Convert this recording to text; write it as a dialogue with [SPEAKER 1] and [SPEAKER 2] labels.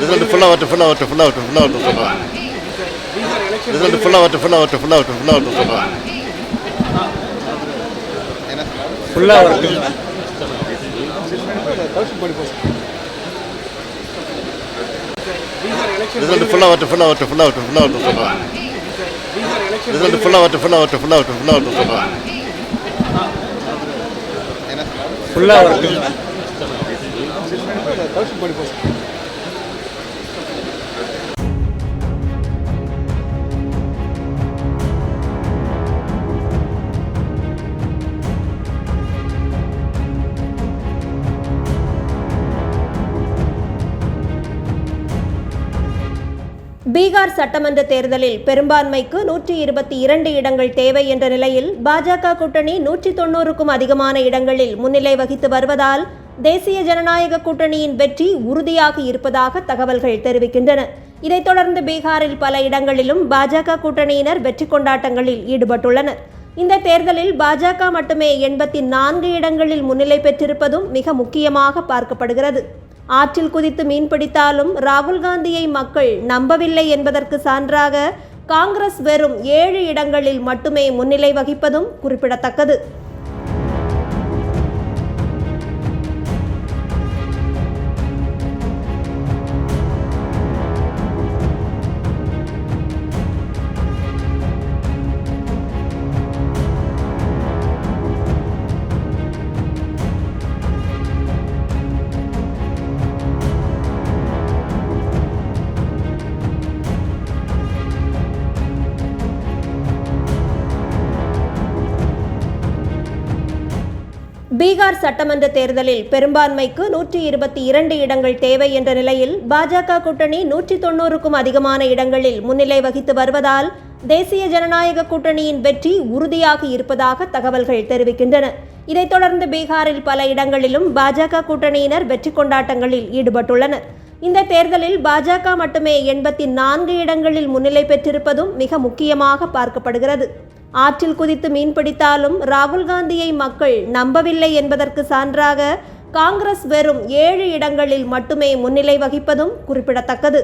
[SPEAKER 1] Result ஃபுல்லாக வரட்டும் ஃபுல்லாக வரட்டும் ஃபுல்லாக வரட்டும் ஃபுல்லாக வரட்டும் சொல்லுவாங்க ரிசல்ட் ஃபுல்லாக வரட்டும் ஃபுல்லாக வரட்டும் ஃபுல்லாக வரட்டும் ஃபுல்லாக வரட்டும் சொல்லுவாங்க
[SPEAKER 2] ஃபுல்லாக வரட்டும்
[SPEAKER 1] ரிசல்ட் ஃபுல்லாக வரட்டும் ஃபுல்லாக வரட்டும் ஃபுல்லாக வரட்டும் ஃபுல்லாக வரட்டும் சொல்லுவாங்க ரிசல்ட் ஃபுல்லாக வரட்டும் ஃபுல்லாக வரட்டும் ஃபுல்லாக வரட்டும் ஃபுல்லாக வரட்டும் சொல்லுவாங்க
[SPEAKER 2] ஃபுல்லாக வரட்டும்
[SPEAKER 3] பீகார் சட்டமன்ற தேர்தலில் பெரும்பான்மைக்கு நூற்றி இருபத்தி இரண்டு இடங்கள் தேவை என்ற நிலையில் பாஜக கூட்டணி நூற்றி தொண்ணூறுக்கும் அதிகமான இடங்களில் முன்னிலை வகித்து வருவதால் தேசிய ஜனநாயக கூட்டணியின் வெற்றி உறுதியாக இருப்பதாக தகவல்கள் தெரிவிக்கின்றன. இதைத் தொடர்ந்து பீகாரில் பல இடங்களிலும் பாஜக கூட்டணியினர் வெற்றி கொண்டாட்டங்களில் ஈடுபட்டுள்ளனர். இந்த தேர்தலில் பாஜக மட்டுமே எண்பத்தி நான்கு இடங்களில் முன்னிலை பெற்றிருப்பதும் மிக முக்கியமாக பார்க்கப்படுகிறது. ஆற்றில் குதித்து மீன் பிடித்தாலும் ராகுல் காந்தியை மக்கள் நம்பவில்லை என்பதற்கு சான்றாக காங்கிரஸ் வெறும் ஏழு இடங்களில் மட்டுமே முன்னிலை வகிப்பதும் குறிப்பிடத்தக்கது. பீகார் சட்டமன்ற தேர்தலில் பெரும்பான்மைக்கு நூற்றி இருபத்தி இரண்டு இடங்கள் தேவை என்ற நிலையில் பாஜக கூட்டணி நூற்றி தொண்ணூறுக்கும் அதிகமான இடங்களில் முன்னிலை வகித்து வருவதால் தேசிய ஜனநாயக கூட்டணியின் வெற்றி உறுதியாக இருப்பதாக தகவல்கள் தெரிவிக்கின்றன. இதைத் தொடர்ந்து பீகாரில் பல இடங்களிலும் பாஜக கூட்டணியினர் வெற்றி கொண்டாட்டங்களில் ஈடுபட்டுள்ளனர். இந்த தேர்தலில் பாஜக மட்டுமே எண்பத்தி நான்கு இடங்களில் முன்னிலை பெற்றிருப்பதும் மிக முக்கியமாக பார்க்கப்படுகிறது. ஆற்றில் குதித்து மீன் பிடித்தாலும் ராகுல் காந்தியை மக்கள் நம்பவில்லை என்பதற்கு சான்றாக காங்கிரஸ் வெறும் ஏழு இடங்களில் மட்டுமே முன்னிலை வகிப்பதும் குறிப்பிடத்தக்கது.